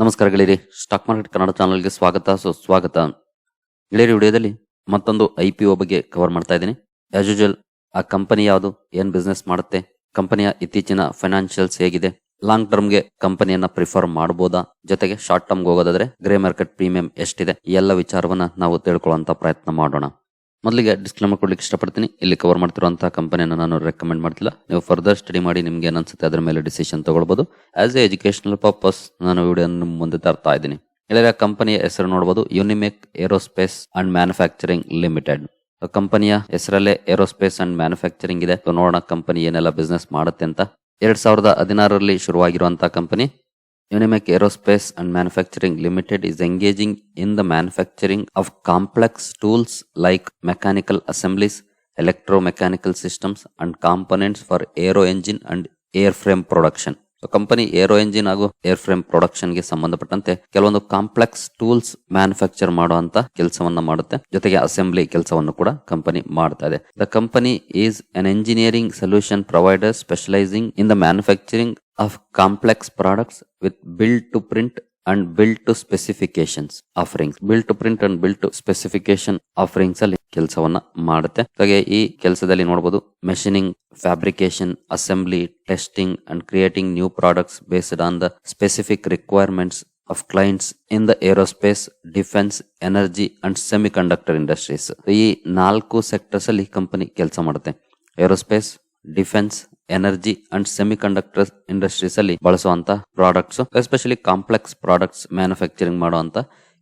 ನಮಸ್ಕಾರ ಗೆಳೆಯರಿ. Stock market Kannada ಚಾನಲ್ಗೆ ಸ್ವಾಗತ, ಸುಸ್ವಾಗತ. ಗೆಳೆಯರಿ, ವಿಡಿಯೋದಲ್ಲಿ ಮತ್ತೊಂದು ಐ ಪಿ ಒ ಬಗ್ಗೆ ಕವರ್ ಮಾಡ್ತಾ ಇದ್ದೀನಿ. ಆಸ್ ಯೂಜಲ್ ಆ ಕಂಪನಿ ಯಾವುದು, ಏನ್ ಬಿಸ್ನೆಸ್ ಮಾಡುತ್ತೆ ಕಂಪನಿಯ ಇತ್ತೀಚಿನ ಫೈನಾನ್ಷಿಯಲ್ಸ್ ಹೇಗಿದೆ ಲಾಂಗ್ ಟರ್ಮ್ಗೆ ಕಂಪನಿಯನ್ನ ಪ್ರಿಫರ್ ಮಾಡಬಹುದಾ ಜೊತೆಗೆ ಶಾರ್ಟ್ ಟರ್ಮ್ಗೆ ಹೋಗೋದಾದ್ರೆ ಗ್ರೇ ಮಾರ್ಕೆಟ್ ಪ್ರೀಮಿಯಂ ಎಷ್ಟಿದೆ ಎಲ್ಲ ವಿಚಾರವನ್ನ ನಾವು ತಿಳ್ಕೊಳ್ಳುವಂತ ಪ್ರಯತ್ನ ಮಾಡೋಣ. ಮೊದಲಿಗೆ ಡಿಸ್ಕ್ಲೇಮರ್ ಕೊಡ್ಲಿಕ್ಕೆ ಇಷ್ಟಪಡ್ತೀನಿ. ಇಲ್ಲಿ ಕವರ್ ಮಾಡ್ತಿರುವಂತಹ ಕಂಪನಿಯನ್ನು ನಾನು ರೆಕಮೆಂಡ್ ಮಾಡ್ತಿಲ್ಲ. ನೀವು ಫರ್ದರ್ ಸ್ಟಡಿ ಮಾಡಿ ನಿಮ್ಗೆ ಏನನ್ಸುತ್ತೆ ಅದ್ರ ಮೇಲೆ ಡಿಸಿಷನ್ ತಗೊಳ್ಬಹುದು ಆಸ್ ಎ ಎಜುಕೇಶನಲ್ ಪರ್ಪಸ್ ನಾನು ವಿಡಿಯೋ ಮುಂದೆ ತರ್ತಾ ಇದ್ದೀನಿ. ಇಲ್ಲ ಕಂಪನಿಯ ಹೆಸರು ನೋಡಬಹುದು Unimech aerospace and manufacturing limited ಕಂಪನಿಯ ಹೆಸರಲ್ಲೇ ಏರೋಸ್ಪೇಸ್ ಅಂಡ್ ಮ್ಯಾನುಫ್ಯಾಕ್ಚರಿಂಗ್ ಇದೆ. ನೋಡೋಣ ಕಂಪನಿ ಏನೆಲ್ಲ ಬಿಸ್ನೆಸ್ ಮಾಡುತ್ತೆ ಅಂತ. ಎರಡ್ ಸಾವಿರದ ಹದಿನಾರರಲ್ಲಿ ಶುರುವಾಗಿರುವಂತಹ company Unimek Aerospace and Manufacturing Limited is engaging in the manufacturing of complex tools like mechanical assemblies, electromechanical systems, and components for aero engine and airframe production. Company aero engine ಹಾಗೂ airframe ಪ್ರೊಡಕ್ಷನ್ಗೆ ಸಂಬಂಧಪಟ್ಟಂತೆ ಕೆಲವೊಂದು complex tools manufacture ಮಾಡುವಂತ ಕೆಲಸವನ್ನ ಮಾಡುತ್ತೆ. ಜೊತೆಗೆ assembly ಕೆಲಸವನ್ನು ಕೂಡ ಕಂಪನಿ ಮಾಡ್ತಾ ಇದೆ. The company is an engineering solution provider specialising in the manufacturing of complex products with build to print and build to specifications offerings build to print and build to specification offerings ಅಲ್ಲಿ ಕೆಲಸವನ್ನ ಮಾಡುತ್ತೆ. ಹಾಗೆ ಈ ಕೆಲಸದಲ್ಲಿ ನೋಡಬಹುದು machining fabrication assembly testing and creating new products based on the specific requirements of clients in the aerospace defence energy and semiconductor industries ಈ ನಾಲ್ಕು sectors ಅಲ್ಲಿ ಕಂಪನಿ ಕೆಲಸ ಮಾಡುತ್ತೆ. Aerospace defence energy and semiconductor industries ಅಲ್ಲಿ ಬಳಸುವಂತ products, especially complex products manufacturing ಮಾಡುವಂತ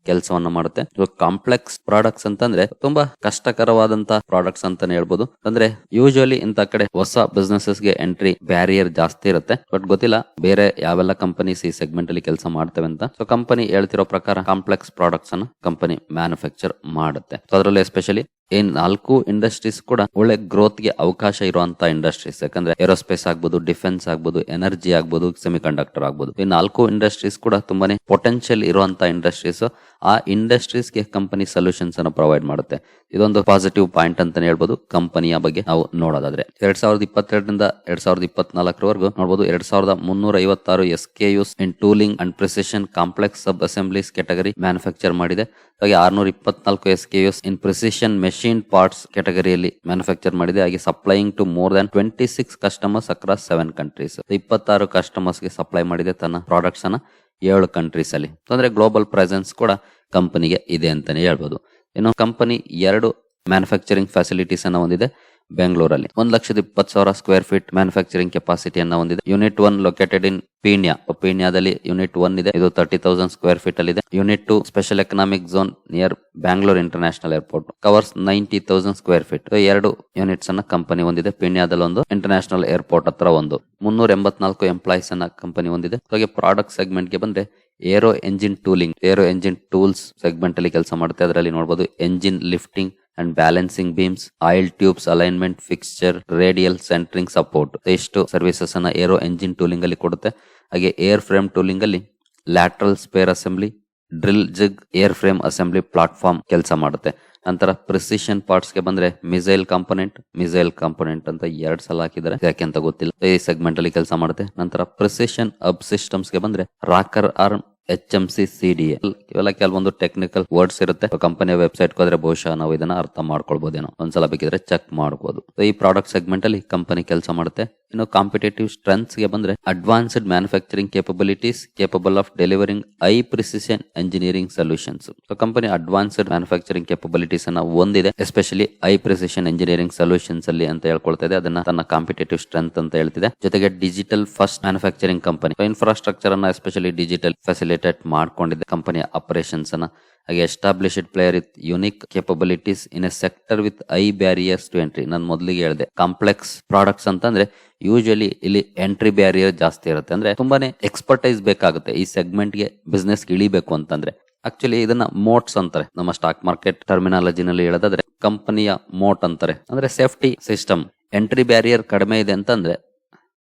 ಕೆಲಸವನ್ನ ಮಾಡುತ್ತೆ. ಕಾಂಪ್ಲೆಕ್ಸ್ ಪ್ರಾಡಕ್ಟ್ಸ್ ಅಂತಂದ್ರೆ ತುಂಬಾ ಕಷ್ಟಕರವಾದಂತ ಪ್ರಾಡಕ್ಟ್ಸ್ ಅಂತಾನೆ ಹೇಳ್ಬೋದು. ಅಂದ್ರೆ ಯೂಶುವಲಿ ಇಂತ ಕಡೆ ಹೊಸ ಬಿಸ್ನೆಸಸ್ಗೆ ಎಂಟ್ರಿ ಬ್ಯಾರಿಯರ್ ಜಾಸ್ತಿ ಇರುತ್ತೆ. ಬಟ್ ಗೊತ್ತಿಲ್ಲ, ಬೇರೆ ಯಾವೆಲ್ಲ ಕಂಪನೀಸ್ ಈ ಸೆಗ್ಮೆಂಟ್ ಅಲ್ಲಿ ಕೆಲಸ ಮಾಡ್ತವೆ ಅಂತ. ಸೊ ಕಂಪನಿ ಹೇಳ್ತಿರೋ ಪ್ರಕಾರ ಕಾಂಪ್ಲೆಕ್ಸ್ ಪ್ರಾಡಕ್ಟ್ಸ್ ಅನ್ನ ಕಂಪನಿ ಮ್ಯಾನುಫ್ಯಾಕ್ಚರ್ ಮಾಡುತ್ತೆ. ಅದರಲ್ಲಿ ಎಸ್ಪೆಷಲಿ ಈ ನಾಲ್ಕು ಇಂಡಸ್ಟ್ರೀಸ್ ಕೂಡ ಒಳ್ಳೆ ಗ್ರೋತ್ಗೆ ಅವಕಾಶ ಇರುವಂತ ಇಂಡಸ್ಟ್ರೀಸ್. ಯಾಕಂದ್ರೆ ಏರೋಸ್ಪೇಸ್ ಆಗ್ಬೋದು ಡಿಫೆನ್ಸ್ ಆಗ್ಬೋದು ಎನರ್ಜಿ ಆಗ್ಬೋದು ಸೆಮಿ ಕಂಡಕ್ಟರ್ ಆಗ್ಬೋದು. ಈ ನಾಲ್ಕು ಇಂಡಸ್ಟ್ರೀಸ್ ಕೂಡ ತುಂಬಾನೇ ಪೊಟೆನ್ಶಿಯಲ್ ಇರುವಂತ ಇಂಡಸ್ಟ್ರೀಸ್. ಆ ಇಂಡಸ್ಟ್ರೀಸ್ಗೆ ಕಂಪನಿ ಸೊಲ್ಯೂಷನ್ಸ್ ಅನ್ನು ಪ್ರೊವೈಡ್ ಮಾಡುತ್ತೆ. ಇದೊಂದು ಪಾಸಿಟಿವ್ ಪಾಯಿಂಟ್ ಅಂತಾನೆ ಹೇಳ್ಬೋದು. ಕಂಪನಿಯ ಬಗ್ಗೆ ನಾವು ನೋಡೋದಾದ್ರೆ. ಎರಡ್ ಸಾವಿರದ ಇಪ್ಪತ್ತೆರಡರಿಂದ ಎರಡ್ ಸಾವಿರದ ಇಪ್ಪತ್ನಾಲ್ಕರವರೆಗೂ ನೋಡಬಹುದು ಎರಡ್ ಸಾವಿರದ ಮುನ್ನೂರ ಐವತ್ತಾರು S K Us in tooling and precision complex sub assemblies category manufacture ಮಾಡಿದೆ. ಹಾಗೆ ಆರ್ನೂರ ಇಪ್ಪತ್ನಾಲ್ಕು S K Us in precision machine parts ಕ್ಯಾಟಗರಿಯಲ್ಲಿ manufacture ಮಾಡಿದೆ. ಹಾಗೆ supplying to more than twenty six customers across seven countries ಇಪ್ಪತ್ತಾರು ಕಸ್ಟಮರ್ಸ್ಗೆ ಸಪ್ಲೈ ಮಾಡಿದೆ ತನ್ನ ಪ್ರಾಡಕ್ಟ್ಸ್ ಅನ್ನ ಏಳು ಕಂಟ್ರೀಸ್ ಅಲ್ಲಿ. ಅಂದ್ರೆ ಗ್ಲೋಬಲ್ ಪ್ರೆಸೆನ್ಸ್ ಕೂಡ ಕಂಪನಿಗೆ ಇದೆ ಅಂತಾನೆ ಹೇಳ್ಬೋದು. ಇನ್ನು ಕಂಪನಿ ಎರಡು ಮ್ಯಾನುಫ್ಯಾಕ್ಚರಿಂಗ್ ಫೆಸಿಲಿಟೀಸ್ ಅನ್ನ ಹೊಂದಿದೆ. ಬೆಂಗಳೂರಲ್ಲಿ. ಒಂದು ಲಕ್ಷದ ಇಪ್ಪತ್ತು ಸಾವಿರ ಸ್ಕ್ವೇರ್ ಫೀಟ್ ಮ್ಯಾನುಫ್ಯಾಕ್ಚರಿಂಗ್ ಕೆಪಾಸಿಟಿಯನ್ನು ಹೊಂದಿದೆ. Unit one located in Peenya ಪೀಣ್ಯದಲ್ಲಿ unit one ಇದೆ. ಇದು ತರ್ಟಿ ತೌಸಂಡ್ ಸ್ಕ್ವೇರ್ ಫೀಟ್ ಅಲ್ಲಿ ಇದೆ unit two special economic zone near Bangalore international airport covers ninety thousand square feet ಎರಡು ಯೂನಿಟ್ಸ್ ಅನ್ನ ಕಂಪನಿ ಹೊಂದಿದೆ. ಪೀಣ್ಯದಲ್ಲಿ ಒಂದು ಇಂಟರ್ನ್ಯಾಷನಲ್ ಏರ್ಪೋರ್ಟ್ ಹತ್ರ ಒಂದು. ಮುನ್ನೂರ ಎಂಬತ್ನಾಲ್ಕು ಎಂಪ್ಲಾಯೀಸ್ ಅನ್ನ ಕಂಪನಿ ಹೊಂದಿದೆ. ಹಾಗೆ ಪ್ರಾಡಕ್ಟ್ ಸೆಗ್ಮೆಂಟ್ಗೆ ಬಂದ್ರೆ aero engine tooling aero engine tools segment ಅಲ್ಲಿ ಕೆಲಸ ಮಾಡುತ್ತೆ ಅದರಲ್ಲಿ ನೋಡಬಹುದು engine lifting and balancing beams oil tubes alignment fixture radial centring support ಇಷ್ಟು ಸರ್ವಿಸಸ್ ಅನ್ನ ಏರೋ ಎಂಜಿನ್ ಟೂಲಿಂಗ್ ಅಲ್ಲಿ ಕೊಡುತ್ತೆ. ಹಾಗೆ ಏರ್ ಫ್ರೇಮ್ ಟೂಲಿಂಗ್ ಅಲ್ಲಿ lateral spare assembly drill jig airframe assembly platform ಕೆಲಸ ಮಾಡುತ್ತೆ. ನಂತರ ಪ್ರಿಸಿಷನ್ ಪಾರ್ಟ್ಸ್ಗೆ ಬಂದ್ರೆ ಮಿಸೈಲ್ ಕಾಂಪೊನೆಂಟ್ ಮಿಸೈಲ್ ಕಾಂಪೊನೆಂಟ್ ಅಂತ ಎರಡ್ ಸಲ ಹಾಕಿದ್ದಾರೆ. ಯಾಕೆ ಅಂತ ಗೊತ್ತಿಲ್ಲ. ಈ ಸೆಗ್ಮೆಂಟ್ ಅಲ್ಲಿ ಕೆಲಸ ಮಾಡುತ್ತೆ. ನಂತರ ಪ್ರಿಸಿಷನ್ ಅಬ್ ಸಿಸ್ಟಮ್ಸ್ಗೆ ಬಂದ್ರೆ rocker arm H M C C D ಇವೆಲ್ಲ ಕೆಲವೊಂದು ಟೆಕ್ನಿಕಲ್ ವರ್ಡ್ಸ್ ಇರುತ್ತೆ. ಕಂಪನಿಯ ವೆಬ್ಸೈಟ್ ಹೋದ್ರೆ ಬಹುಶಃ ನಾವು ಇದನ್ನ ಅರ್ಥ ಮಾಡ್ಕೊಳ್ಬಹುದೇನೋ ಒಂದ್ಸಲ ಬೇಕಿದ್ರೆ ಚೆಕ್ ಮಾಡಬಹುದು ಈ ಪ್ರಾಡಕ್ಟ್ ಸೆಗ್ಮೆಂಟ್ ಅಲ್ಲಿ ಕಂಪನಿ ಕೆಲಸ ಮಾಡುತ್ತೆ. ಇನ್ನು ಕಾಂಪಿಟೇಟಿವ್ ಸ್ಟ್ರೆಂತ್ಸ್ಗೆ ಬಂದ್ರೆ advanced manufacturing capabilities capable of delivering high precision engineering solutions so company advanced manufacturing capabilities ಅನ್ನ ಹೊಂದಿದೆ. Especially high precision engineering solutions ಅಲ್ಲಿ ಅಂತ ಹೇಳ್ಕೊಳ್ತಾ ಇದೆ. ಅದನ್ನ ತನ್ನ ಕಾಂಪಿಟೇಟಿವ್ ಸ್ಟ್ರೆಂತ್ ಅಂತ ಹೇಳ್ತಿದೆ. ಜೊತೆಗೆ digital first manufacturing company infrastructure ಅನ್ನ ಎಸ್ಪೆಷಲಿ ಡಿಜಿಟಲ್ ಫೆಸಿಲಿಟೇಟ್ ಮಾಡ್ಕೊಂಡಿದ್ದ ಕಂಪನಿಯ ಆಪರೇಷನ್ಸ್ ಅನ್ನ. ಹಾಗೆ established player with unique capabilities in a sector with high barriers to entry ನಾನು ಮೊದಲಿಗೆ ಹೇಳಿದೆ ಕಾಂಪ್ಲೆಕ್ಸ್ ಪ್ರಾಡಕ್ಟ್ಸ್ ಅಂತಂದ್ರೆ ಯೂಶಲಿ ಇಲ್ಲಿ ಎಂಟ್ರಿ ಬ್ಯಾರಿಯರ್ ಜಾಸ್ತಿ ಇರುತ್ತೆ. ಅಂದ್ರೆ ತುಂಬಾನೇ ಎಕ್ಸ್ಪರ್ಟೈಸ್ ಬೇಕಾಗುತ್ತೆ. ಈ ಸೆಗ್ಮೆಂಟ್ಗೆ ಬಿಸ್ನೆಸ್ ಇಳಿಬೇಕು ಅಂತಂದ್ರೆ. ಆಕ್ಚುಲಿ ಇದನ್ನ ಮೋಟ್ಸ್ ಅಂತಾರೆ. ನಮ್ಮ ಸ್ಟಾಕ್ ಮಾರ್ಕೆಟ್ ಟರ್ಮಿನಾಲಜಿನಲ್ಲಿ ಹೇಳೋದಾದ್ರೆ ಕಂಪನಿಯ ಮೋಟ್ ಅಂತಾರೆ. ಅಂದ್ರೆ ಸೇಫ್ಟಿ ಸಿಸ್ಟಮ್ ಎಂಟ್ರಿ ಬ್ಯಾರಿಯರ್ ಕಡಿಮೆ ಇದೆ ಅಂತಂದ್ರೆ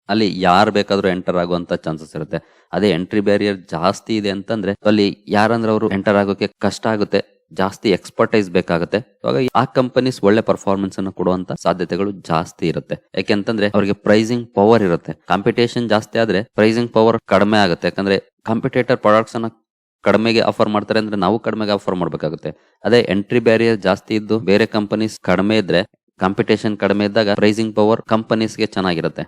ಅಲ್ಲಿ ಯಾರು ಬೇಕಾದರೂ ಎಂಟರ್ ಆಗುವಂತ ಚಾನ್ಸಸ್ ಇರುತ್ತೆ. ಅದೇ ಎಂಟ್ರಿ ಬ್ಯಾರಿಯರ್ ಜಾಸ್ತಿ ಇದೆ ಅಂತಂದ್ರೆ, ಅಲ್ಲಿ ಯಾರಂದ್ರೆ ಅವರು ಎಂಟರ್ ಆಗೋಕೆ ಕಷ್ಟ ಆಗುತ್ತೆ, ಜಾಸ್ತಿ ಎಕ್ಸ್ಪರ್ಟೈಸ್ ಬೇಕಾಗುತ್ತೆ. ಹಾಗಾಗಿ ಆ ಕಂಪನೀಸ್ ಒಳ್ಳೆ ಪರ್ಫಾರ್ಮೆನ್ಸ್ ಅನ್ನು ಕೊಡುವಂತ ಸಾಧ್ಯತೆಗಳು ಜಾಸ್ತಿ ಇರುತ್ತೆ. ಯಾಕೆಂತಂದ್ರೆ ಅವರಿಗೆ ಪ್ರೈಸಿಂಗ್ ಪವರ್ ಇರುತ್ತೆ. ಕಾಂಪಿಟೇಷನ್ ಜಾಸ್ತಿ ಆದ್ರೆ ಪ್ರೈಸಿಂಗ್ ಪವರ್ ಕಡಿಮೆ ಆಗುತ್ತೆ. ಯಾಕಂದ್ರೆ ಕಾಂಪಿಟೇಟರ್ ಪ್ರಾಡಕ್ಟ್ಸ್ ಅನ್ನ ಕಡಿಮೆಗೆ ಆಫರ್ ಮಾಡ್ತಾರೆ ಅಂದ್ರೆ ನಾವು ಕಡಿಮೆಗೆ ಆಫರ್ ಮಾಡ್ಬೇಕಾಗುತ್ತೆ. ಅದೇ ಎಂಟ್ರಿ ಬ್ಯಾರಿಯರ್ ಜಾಸ್ತಿ ಇದ್ದು ಬೇರೆ ಕಂಪನೀಸ್ ಕಡಿಮೆ ಇದ್ರೆ ಕಾಂಪಿಟೇಷನ್ ಕಡಿಮೆ ಇದ್ದಾಗ ಪ್ರೈಸಿಂಗ್ ಪವರ್ ಕಂಪನೀಸ್ಗೆ ಚೆನ್ನಾಗಿರುತ್ತೆ.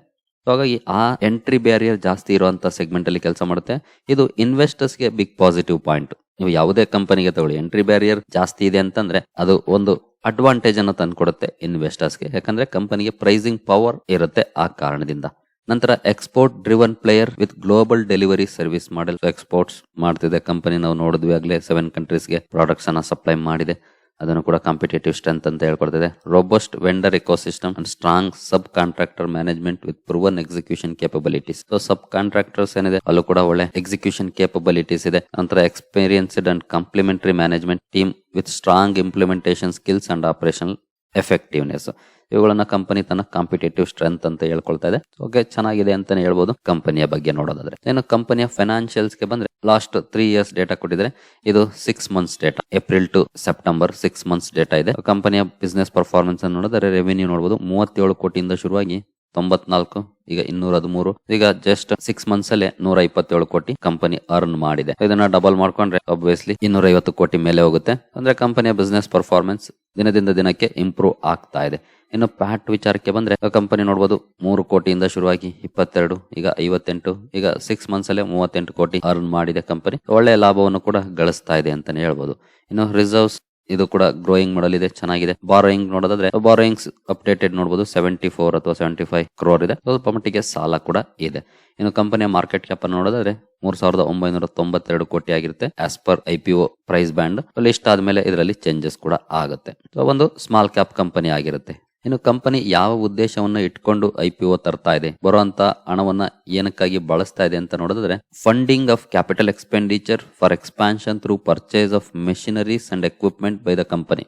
So ಹಾಗಾಗಿ ಆ ಎಂಟ್ರಿ ಬ್ಯಾರಿಯರ್ ಜಾಸ್ತಿ ಇರುವಂತ ಸೆಗ್ಮೆಂಟ್ ಅಲ್ಲಿ ಕೆಲಸ ಮಾಡುತ್ತೆ. ಇದು ಇನ್ವೆಸ್ಟರ್ಸ್ಗೆ ಬಿಗ್ ಪಾಸಿಟಿವ್ ಪಾಯಿಂಟ್ ನೀವು ಯಾವುದೇ ಕಂಪನಿಗೆ ತಗೊಳ್ಳಿ ಎಂಟ್ರಿ ಬ್ಯಾರಿಯರ್ ಜಾಸ್ತಿ ಇದೆ ಅಂತಂದ್ರೆ ಅದು ಒಂದು ಅಡ್ವಾಂಟೇಜ್ ಅನ್ನು ತಂದುಕೊಡುತ್ತೆ ಇನ್ವೆಸ್ಟರ್ಸ್ಗೆ ಯಾಕಂದ್ರೆ ಕಂಪನಿಗೆ ಪ್ರೈಸಿಂಗ್ ಪವರ್ ಇರುತ್ತೆ ಆ ಕಾರಣದಿಂದ. ನಂತರ export driven player with global delivery service model exports ಮಾಡ್ತಿದೆ. ಕಂಪನಿ ನಾವು ನೋಡಿದ್ವಿ ಆಗ್ಲೇ ಸೆವೆನ್ ಕಂಟ್ರೀಸ್ಗೆ ಪ್ರಾಡಕ್ಟ್ಸ್ ಅನ್ನ ಸಪ್ಲೈ ಮಾಡಿದೆ. ಅದನ್ನು ಕೂಡ ಕಾಂಪಿಟೇಟಿವ್ ಸ್ಟ್ರೆಂತ್ ಅಂತ ಹೇಳ್ಕೊಡ್ತಿದೆ. Robust vendor ecosystem and strong subcontractor management with proven execution capabilities so subcontractors ಏನಿದೆ, ಅಲ್ಲೂ ಕೂಡ ಒಳ್ಳೆ ಎಕ್ಸಿಕ್ಯೂಷನ್ ಕೇಪಬಿಲಿಟೀಸ್ ಇದೆ. ನಂತರ experienced and complementary management team with strong implementation skills and operational effectiveness ಇವುಗಳನ್ನ ಕಂಪನಿ ತನ್ನ ಕಾಂಪಿಟೇಟಿವ್ ಸ್ಟ್ರೆಂತ್ ಅಂತ ಹೇಳ್ಕೊಳ್ತಾ ಇದೆ. ಓಕೆ ಚೆನ್ನಾಗಿದೆ ಅಂತಾನೆ ಹೇಳ್ಬೋದು ಕಂಪನಿಯ ಬಗ್ಗೆ ನೋಡೋದಾದ್ರೆ. ಏನು ಕಂಪನಿಯ ಫೈನಾನ್ಷಿಯಲ್ಸ್ಗೆ ಬಂದ್ರೆ ಲಾಸ್ಟ್ ತ್ರೀ ಇಯರ್ಸ್ ಡೇಟಾ ಕೊಟ್ಟಿದ್ರೆ ಇದು six months data April to September six months data ಇದೆ. ಕಂಪನಿಯ ಬಿಸ್ನೆಸ್ ಪರ್ಫಾರ್ಮೆನ್ಸ್ ಅನ್ನು ನೋಡಿದ್ರೆ ರೆವೆನ್ಯೂ ನೋಡಬಹುದು ಮೂವತ್ತೇಳು ಕೋಟಿಯಿಂದ ಶುರುವಾಗಿ ತೊಂಬತ್ನಾಲ್ಕು, ಈಗ ಇನ್ನೂರ ಹದಿಮೂರು, ಈಗ ಜಸ್ಟ್ ಸಿಕ್ಸ್ ಮಂತ್ಸ್ ಅಲ್ಲಿ ನೂರ ಇಪ್ಪತ್ತೇಳು ಕೋಟಿ ಕಂಪನಿ ಅರ್ನ್ ಮಾಡಿದೆ. ಇದನ್ನ ಡಬಲ್ ಮಾಡ್ಕೊಂಡ್ರೆ ಅಬ್ವಿಯಸ್ಲಿ ಇನ್ನೂರ ಐವತ್ತು ಕೋಟಿ ಮೇಲೆ ಹೋಗುತ್ತೆ. ಅಂದ್ರೆ ಕಂಪನಿಯ ಬಿಸ್ನೆಸ್ ಪರ್ಫಾರ್ಮೆನ್ಸ್ ದಿನದಿಂದ ದಿನಕ್ಕೆ ಇಂಪ್ರೂವ್ ಆಗ್ತಾ ಇದೆ. ಇನ್ನು ಪ್ಯಾಟ್ ವಿಚಾರಕ್ಕೆ ಬಂದ್ರೆ ಕಂಪನಿ ನೋಡಬಹುದು ಮೂರು ಕೋಟಿಯಿಂದ ಶುರುವಾಗಿ ಇಪ್ಪತ್ತೆರಡು, ಈಗ ಐವತ್ತೆಂಟು, ಈಗ ಸಿಕ್ಸ್ ಮಂತ್ಸ್ ಅಲ್ಲೇ ಮೂವತ್ತೆಂಟು ಕೋಟಿ ಅರ್ನ್ ಮಾಡಿದೆ ಕಂಪನಿ ಒಳ್ಳೆ ಲಾಭವನ್ನು ಕೂಡ ಗಳಿಸ್ತಾ ಇದೆ ಅಂತಾನೆ ಹೇಳ್ಬೋದು. ಇನ್ನು ರಿಸರ್ವ್ಸ್ ಇದು ಕೂಡ ಗ್ರೋಯಿಂಗ್ ಮಾಡಲ್ ಇದೆ, ಚೆನ್ನಾಗಿದೆ. ಬಾರೋಯಿಂಗ್ ನೋಡೋದಾದ್ರೆ ಬಾರೋಯಿಂಗ್ಸ್ ಅಪ್ಡೇಟೆಡ್ ನೋಡಬಹುದು ಸೆವೆಂಟಿ ಫೋರ್ ಅಥವಾ ಸೆವೆಂಟಿ ಫೈವ್ ಕ್ರೋರ್ ಇದೆ. ಸ್ವಲ್ಪ ಮಟ್ಟಿಗೆ ಸಾಲ ಕೂಡ ಇದೆ. ಇನ್ನು ಕಂಪನಿಯ ಮಾರ್ಕೆಟ್ ಕ್ಯಾಪ್ ಅನ್ನು ನೋಡೋದಾದ್ರೆ ಮೂರ್ ಸಾವಿರದ ಒಂಬೈನೂರ ತೊಂಬತ್ತೆರಡು ಕೋಟಿ ಆಗಿರುತ್ತೆ as per I P O price band list ಆದ್ಮೇಲೆ ಇದರಲ್ಲಿ ಚೇಂಜಸ್ ಕೂಡ ಆಗುತ್ತೆ. ಒಂದು ಸ್ಮಾಲ್ ಕ್ಯಾಪ್ ಕಂಪನಿ ಆಗಿರುತ್ತೆ. ಇನ್ನು ಕಂಪನಿ ಯಾವ ಉದ್ದೇಶವನ್ನ ಇಟ್ಕೊಂಡು ಐ ಪಿ ಒ ತರ್ತಾ ಇದೆ, ಬರುವಂತ ಹಣವನ್ನ ಏನಕ್ಕಾಗಿ ಬಳಸ್ತಾ ಇದೆ ಅಂತ ನೋಡಿದ್ರೆ funding of capital expenditure for expansion through purchase of machineries and equipment by the company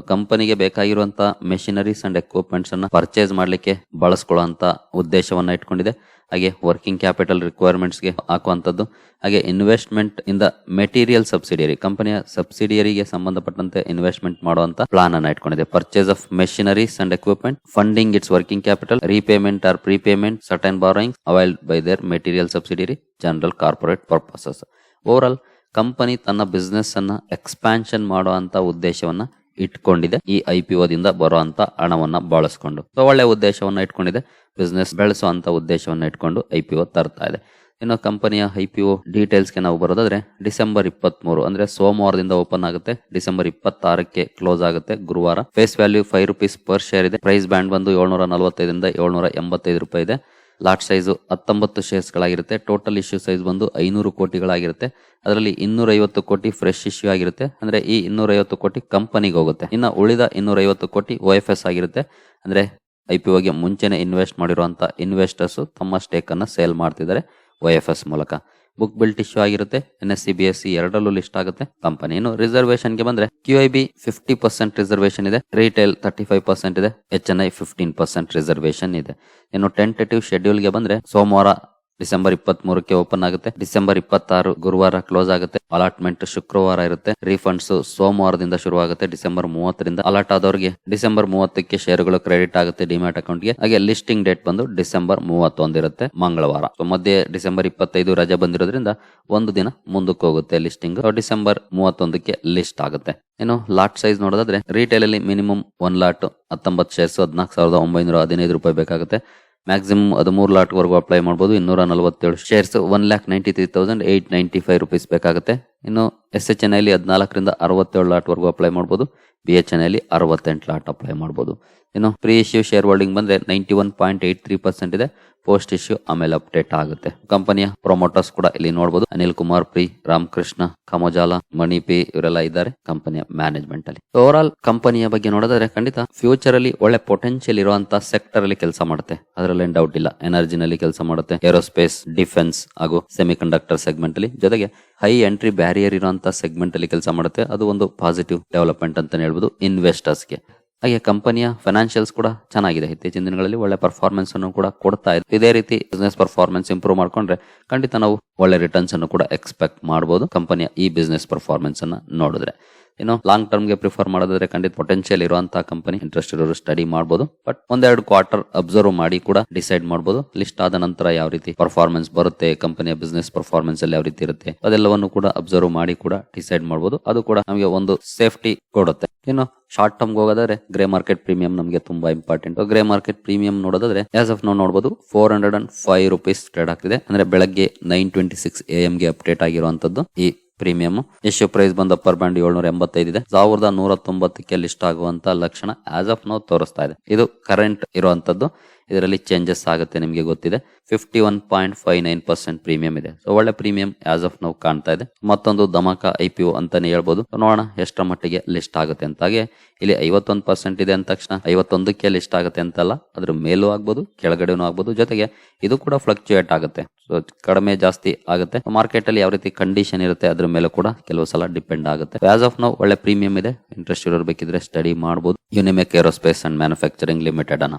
ಕಂಪನಿಗೆ ಬೇಕಾಗಿರುವಂತ ಮೆಷಿನರೀಸ್ ಅಂಡ್ ಎಕ್ವಿಪ್ಮೆಂಟ್ಸ್ ಅನ್ನ ಪರ್ಚೇಸ್ ಮಾಡಲಿಕ್ಕೆ ಬಳಸ್ಕೊಳ್ಳುವಂತ ಉದ್ದೇಶವನ್ನ ಇಟ್ಕೊಂಡಿದೆ. ಹಾಗೆ ವರ್ಕಿಂಗ್ ಕ್ಯಾಪಿಟಲ್ ರಿಕ್ವೈರ್ಮೆಂಟ್ಸ್ಗೆ ಹಾಕುವಂತದ್ದು ಹಾಗೆ ಇನ್ವೆಸ್ಟ್ಮೆಂಟ್ ಇಂದ ಮೆಟೀರಿಯಲ್ ಸಬ್ಸಿಡಿಯರಿ ಕಂಪನಿಯ ಸಬ್ಸಿಡಿಯರಿಗೆ ಸಂಬಂಧಪಟ್ಟಂತೆ ಇನ್ವೆಸ್ಟ್ಮೆಂಟ್ ಮಾಡುವಂತ ಪ್ಲಾನ್ ಅನ್ನ ಇಟ್ಕೊಂಡಿದೆ. Purchase of machineries and equipment funding its working capital repayment or prepayment certain borrowing availed by their material subsidiary general corporate purposes overall company ತನ್ನ business ಅನ್ನ expansion ಮಾಡುವಂತ ಉದ್ದೇಶವನ್ನ ಇಟ್ಕೊಂಡಿದೆ. ಈ ಐ ಪಿ ಓದಿಂದ ಬರುವಂತ ಹಣವನ್ನ ಬಳಸ್ಕೊಂಡು. ಸೊ ಒಳ್ಳೆ ಉದ್ದೇಶವನ್ನ ಇಟ್ಕೊಂಡಿದೆ. ಬಿಸ್ನೆಸ್ ಬೆಳೆಸುವಂತ ಉದ್ದೇಶವನ್ನ ಇಟ್ಕೊಂಡು ಐ ತರ್ತಾ ಇದೆ. ಇನ್ನು ಕಂಪನಿಯ ಐ ಪಿ ಒ ಡೀಟೇಲ್ಸ್ಗೆ ನಾವು ಬರೋದಾದ್ರೆ, ಡಿಸೆಂಬರ್ ಇಪ್ಪತ್ತ್ ಮೂರು ಅಂದ್ರೆ ಸೋಮವಾರದಿಂದ ಓಪನ್ ಆಗುತ್ತೆ. ಡಿಸೆಂಬರ್ ಇಪ್ಪತ್ತಾರಕ್ಕೆ ಕ್ಲೋಸ್ ಆಗುತ್ತೆ ಗುರುವಾರ. Face value five rupees per share ಇದೆ. ಪ್ರೈಸ್ ಬ್ಯಾಂಡ್ ಬಂದು ಏಳ್ನೂರ ನಲವತ್ತೈದರಿಂದ ಏಳ್ನೂರ ಎಂಬತ್ತೈದು ರೂಪಾಯಿ ಇದೆ. ಲಾಟ್ ಸೈಜು ಹತ್ತೊಂಬತ್ತು ಶೇರ್ಸ್ಗಳಾಗಿರುತ್ತೆ ಟೋಟಲ್ ಇಶ್ಯೂ ಸೈಜ್ ಬಂದು ಐನೂರು ಕೋಟಿಗಳಾಗಿರುತ್ತೆ. ಅದರಲ್ಲಿ ಇನ್ನೂರೈವತ್ತು ಕೋಟಿ ಫ್ರೆಶ್ ಇಶ್ಯೂ ಆಗಿರುತ್ತೆ. ಅಂದರೆ ಈ ಇನ್ನೂರೈವತ್ತು ಕೋಟಿ ಕಂಪನಿಗೆ ಹೋಗುತ್ತೆ. ಇನ್ನು ಉಳಿದ ಇನ್ನೂರೈವತ್ತು ಕೋಟಿ ಒ ಎಫ್ ಎಸ್ ಆಗಿರುತ್ತೆ. ಅಂದರೆ ಐ ಪಿ ಓಗೆ ಮುಂಚೆನೆ ಇನ್ವೆಸ್ಟ್ ಮಾಡಿರುವಂಥ ಇನ್ವೆಸ್ಟರ್ಸು ತಮ್ಮ ಸ್ಟೇಕನ್ನು ಸೇಲ್ ಮಾಡ್ತಿದ್ದಾರೆ ಒ ಎಫ್ ಎಸ್ ಮೂಲಕ. ಬುಕ್ ಬಿಲ್ಟ್ ಇಶ್ಯೂ ಆಗಿರುತ್ತೆ N S C B S C ಎರಡರಲ್ಲೂ ಲಿಸ್ಟ್ ಆಗುತ್ತೆ ಕಂಪನಿ ಇನ್ನು ರಿಸರ್ವೇಷನ್ಗೆ ಬಂದ್ರೆ Q I B fifty percent reservation ಇದೆ ರಿಟೇಲ್ ತರ್ಟಿ ಫೈವ್ ಪರ್ಸೆಂಟ್ ಇದೆ H N I fifteen percent reservation ಇದೆ. ಇನ್ನು ಟೆಂಟೇಟಿವ್ ಶೆಡ್ಯೂಲ್ಗೆ ಬಂದ್ರೆ ಸೋಮವಾರ ಡಿಸೆಂಬರ್ ಇಪ್ಪತ್ತ್ ಮೂರಕ್ಕೆ ಓಪನ್ ಆಗುತ್ತೆ. ಡಿಸೆಂಬರ್ ಇಪ್ಪತ್ತಾರು ಗುರುವಾರ ಕ್ಲೋಸ್ ಆಗುತ್ತೆ. ಅಲಾಟ್ಮೆಂಟ್ ಶುಕ್ರವಾರ ಇರುತ್ತೆ. ರೀಫಂಡ್ಸ್ ಸೋಮವಾರದಿಂದ ಶುರುವಾಗುತ್ತೆ. ಡಿಸೆಂಬರ್ ಮೂವತ್ತರಿಂದ ಅಲಾಟ್ ಆದವರಿಗೆ ಡಿಸೆಂಬರ್ ಮೂವತ್ತಕ್ಕೆ ಶೇರುಗಳು ಕ್ರೆಡಿಟ್ ಆಗುತ್ತೆ ಡಿಮ್ಯಾಟ್ ಅಕೌಂಟ್ಗೆ. ಹಾಗೆ ಲಿಸ್ಟಿಂಗ್ ಡೇಟ್ ಬಂದು ಡಿಸೆಂಬರ್ ಮೂವತ್ತೊಂದಿರುತ್ತೆ ಮಂಗಳವಾರ. ಸೊ ಮಧ್ಯೆ ಡಿಸೆಂಬರ್ ಇಪ್ಪತ್ತೈದು ರಜೆ ಬಂದಿರೋದ್ರಿಂದ ಒಂದು ದಿನ ಮುಂದಕ್ಕೆ ಹೋಗುತ್ತೆ ಲಿಸ್ಟಿಂಗ್. ಡಿಸೆಂಬರ್ ಮೂವತ್ತೊಂದಕ್ಕೆ ಲಿಸ್ಟ್ ಆಗುತ್ತೆ. ಏನು ಲಾಟ್ ಸೈಜ್ ನೋಡೋದಾದ್ರೆ ರೀಟೇಲ್ ಅಲ್ಲಿ ಮಿನಿಮಮ್ ಒನ್ ಲಾಟ್ ಹತ್ತೊಂಬತ್ತು ಶೇರ್ಸ್ ಹದಿನಾಲ್ಕು ಸಾವಿರದ ಒಂಬೈನೂರ ಹದಿನೈದು ರೂಪಾಯಿ ಬೇಕಾಗುತ್ತೆ. ಮ್ಯಾಕ್ಸಿಮಮ್ ಹದಿಮೂರು ಲಾಟ್ ವರೆಗೂ ಅಪ್ಲೈ ಮಾಡ್ಬೋದು. ಇನ್ನೂರ ನಲವತ್ತೇಳು shares one lakh ninety three thousand eight ninety five rupees ಬೇಕಾಗುತ್ತೆ. ಇನ್ನು ಎಸ್ ಎಚ್ ಎನ್ ಐಲಿ ಹದಿನಾಲ್ಕರಿಂದ ಅರವತ್ತೇಳು ಲಾಟ್ವರೆಗೂ ಅಪ್ಲೈ ಮಾಡಬಹುದು ಬಿ ಎಚ್ ಎನ್ ಅಲ್ಲಿ ಅರವತ್ತೆಂಟು ಲಾಟ್ ಅಪ್ಲೈ ಮಾಡಬಹುದು ಇನ್ನು ಪ್ರೀ ಇಶ್ಯೂ ಶೇರ್ ಹೋಲ್ಡಿಂಗ್ ಬಂದ್ರೆ ninety one point eight three percent ಇದೆ. ಪೋಸ್ಟ್ ಇಶ್ಯೂ ಆಮೇಲೆ ಅಪ್ಡೇಟ್ ಆಗುತ್ತೆ. ಕಂಪನಿಯ ಪ್ರೊಮೋಟರ್ಸ್ ಕೂಡ ಇಲ್ಲಿ ನೋಡಬಹುದು ಅನಿಲ್ ಕುಮಾರ್ ಪ್ರಿ ರಾಮಕೃಷ್ಣ ಕಮಜಾಲ ಮಣಿಪಿ ಇವರೆಲ್ಲ ಇದ್ದಾರೆ ಕಂಪನಿಯ ಮ್ಯಾನೇಜ್ಮೆಂಟ್ ಅಲ್ಲಿ. ಓವರ್ ಆಲ್ ಕಂಪನಿಯ ಬಗ್ಗೆ ನೋಡಿದ್ರೆ ಖಂಡಿತ ಫ್ಯೂಚರ್ ಅಲ್ಲಿ ಒಳ್ಳೆ ಪೊಟೆನ್ಶಿಯಲ್ ಇರುವಂತಹ ಸೆಕ್ಟರ್ ಅಲ್ಲಿ ಕೆಲಸ ಮಾಡುತ್ತೆ. ಅದರಲ್ಲಿ ಡೌಟ್ ಇಲ್ಲ. ಎನರ್ಜಿನಲ್ಲಿ ಕೆಲಸ ಮಾಡುತ್ತೆ. ಏರೋಸ್ಪೇಸ್ ಡಿಫೆನ್ಸ್ ಹಾಗೂ ಸೆಮಿ ಕಂಡಕ್ಟರ್ ಸೆಗ್ಮೆಂಟ್ ಅಲ್ಲಿ ಜೊತೆಗೆ ಹೈ ಎಂಟ್ರಿ ಬ್ಯಾರಿಯರ್ ಇರುವಂತಹ ಸೆಗ್ಮೆಂಟ್ ಅಲ್ಲಿ ಕೆಲಸ ಮಾಡುತ್ತೆ. ಅದು ಒಂದು ಪಾಸಿಟಿವ್ ಡೆವಲಪ್ಮೆಂಟ್ ಅಂತ ಹೇಳ್ಬೋದು ಇನ್ವೆಸ್ಟರ್ಸ್ಗೆ ಹಾಗೆ ಕಂಪನಿಯ ಫೈನಾನ್ಷಿಯಲ್ಸ್ ಕೂಡ ಚೆನ್ನಾಗಿದೆ. ಇತ್ತೀಚಿನ ದಿನಗಳಲ್ಲಿ ಒಳ್ಳೆ ಪರ್ಫಾರ್ಮೆನ್ಸ್ ಅನ್ನು ಕೂಡ ಕೊಡ್ತಾ ಇದೆ. ಇದೇ ರೀತಿ ಬಿಸ್ನೆಸ್ ಪರ್ಫಾರ್ಮೆನ್ಸ್ ಇಂಪ್ರೂವ್ ಮಾಡ್ಕೊಂಡ್ರೆ ಖಂಡಿತ ನಾವು ಒಳ್ಳೆ ರಿಟರ್ನ್ಸ್ ಅನ್ನು ಕೂಡ ಎಕ್ಸ್ಪೆಕ್ಟ್ ಮಾಡಬಹುದು ಕಂಪನಿಯ ಈ ಬಿಸ್ನೆಸ್ ಪರ್ಫಾರ್ಮೆನ್ಸ್ ಅನ್ನ ನೋಡಿದ್ರೆ. ಇನ್ನು ಲಾಂಗ್ ಟರ್ಮ್ಗೆ ಪ್ರಿಫರ್ ಮಾಡೋದಾದ್ರೆ ಖಂಡಿತ ಪೊಟೆನ್ಶಿಯಲ್ ಇರುವಂತಹ ಕಂಪನಿ ಇಂಟ್ರೆಸ್ಟ್ ಇರೋರು ಸ್ಟಡಿ ಮಾಡಬಹುದು ಬಟ್ ಒಂದೆರಡು ಕ್ವಾರ್ಟರ್ ಅಬ್ಸರ್ವ್ ಮಾಡಿ ಕೂಡ ಡಿಸೈಡ್ ಮಾಡಬಹುದು ಲಿಸ್ಟ್ ಆದ ನಂತರ ಯಾವ ರೀತಿ ಪರ್ಫಾರ್ಮೆನ್ಸ್ ಬರುತ್ತೆ ಕಂಪನಿಯ ಬಿಸ್ನೆಸ್ ಪರ್ಫಾರ್ಮೆನ್ಸ್ ಅಲ್ಲಿ ಯಾವ ರೀತಿ ಇರುತ್ತೆ, ಅದೆಲ್ಲವನ್ನು ಕೂಡ ಅಬ್ಸರ್ವ್ ಮಾಡಿ ಕೂಡ ಡಿಸೈಡ್ ಮಾಡಬಹುದು ಅದು ಕೂಡ ನಮಗೆ ಒಂದು ಸೇಫ್ಟಿ ಕೊಡುತ್ತೆ. ಇನ್ನು ಶಾರ್ಟ್ ಟರ್ಮ್ ಹೋಗೋದಾದ್ರೆ ಗ್ರೇ ಮಾರ್ಕೆಟ್ ಪ್ರೀಮಿಯಂ ನಮಗೆ ತುಂಬಾ ಇಂಪಾರ್ಟೆಂಟ್ ಗ್ರೇ ಮಾರ್ಕೆಟ್ ಪ್ರೀಮಿಯಂ ನೋಡೋದಾದ್ರೆ ಆಸ್ ಆಫ್ ನಾವು ನೋಡಬಹುದು four hundred and five rupees trade ಆಗ್ತಿದೆ. ಅಂದ್ರೆ ಬೆಳಗ್ಗೆ ನೈನ್ ಟ್ವೆಂಟಿ ಸಿಕ್ಸ್ ಎ ಗೆ ಅಪ್ಡೇಟ್ ಆಗಿರುವಂತದ್ದು ಈ ಪ್ರೀಮಿಯಂ. ಇಶ್ಯೂ ಪ್ರೈಸ್ ಬಂದ ಪರ್ ಬ್ಯಾಂಡ್ ಏಳ್ನೂರ ಎಂಬತ್ತೈದು ಇದೆ. ಸಾವಿರದ ನೂರ ತೊಂಬತ್ತಕ್ಕೆ ಲಿಸ್ಟ್ ಆಗುವಂತ ಲಕ್ಷಣ ಆಸ್ ಆಫ್ ನಾವು ತೋರಿಸ್ತಾ ಇದೆ. ಇದು ಕರೆಂಟ್ ಇರುವಂತದ್ದು. ಇದರಲ್ಲಿ ಚೇಂಜಸ್ ಆಗುತ್ತೆ ನಿಮಗೆ ಗೊತ್ತಿದೆ. Fifty one point five nine percent premium ಇದೆ. ಸೊ ಒಳ್ಳೆ ಪ್ರೀಮಿಯಂ ಆಸ್ ಆಫ್ ನಾವು ಕಾಣ್ತಾ ಇದೆ. ಮತ್ತೊಂದು ಧಮಾಕ ಐ ಪಿ ಒ ಅಂತಾನೆ ಹೇಳ್ಬೋದು. ನೋಡೋಣ ಎಷ್ಟರ ಮಟ್ಟಿಗೆ ಲಿಸ್ಟ್ ಆಗುತ್ತೆ ಅಂತ. ಹಾಗೆ, ಇಲ್ಲಿ ಐವತ್ತೊಂದು ಪರ್ಸೆಂಟ್ ಇದೆ ಅಂದ ತಕ್ಷಣ, ಐವತ್ತೊಂದಕ್ಕೆ ಲಿಸ್ಟ್ ಆಗುತ್ತೆ ಅಂತಲ್ಲ, ಅದ್ರ ಮೇಲೂ ಆಗ್ಬೋದು, ಕೆಳಗಡೆನೂ ಆಗ್ಬೋದು. ಜೊತೆಗೆ, ಇದು ಕೂಡ ಫ್ಲಕ್ಚುಯೇಟ್ ಆಗುತ್ತೆ. ಸೊ ಕಡಿಮೆ ಜಾಸ್ತಿ ಆಗುತ್ತೆ. ಮಾರ್ಕೆಟ್ ಅಲ್ಲಿ ಯಾವ ರೀತಿ ಕಂಡೀಷನ್ ಇರುತ್ತೆ, ಅದ್ರ ಮೇಲೆ ಕೂಡ ಕೆಲವು ಸಲ ಡಿಪೆಂಡ್ ಆಗುತ್ತೆ. ಆಸ್ ಆಫ್ ನಾವು ಒಳ್ಳೆ ಪ್ರೀಮಿಯಂ ಇದೆ. ಇಂಟ್ರೆಸ್ಟ್ ಇರೋರು ಬೇಕಿದ್ರೆ ಸ್ಟಡಿ ಮಾಡಬಹುದು Unimech aerospace and manufacturing limited ಅನ್ನ.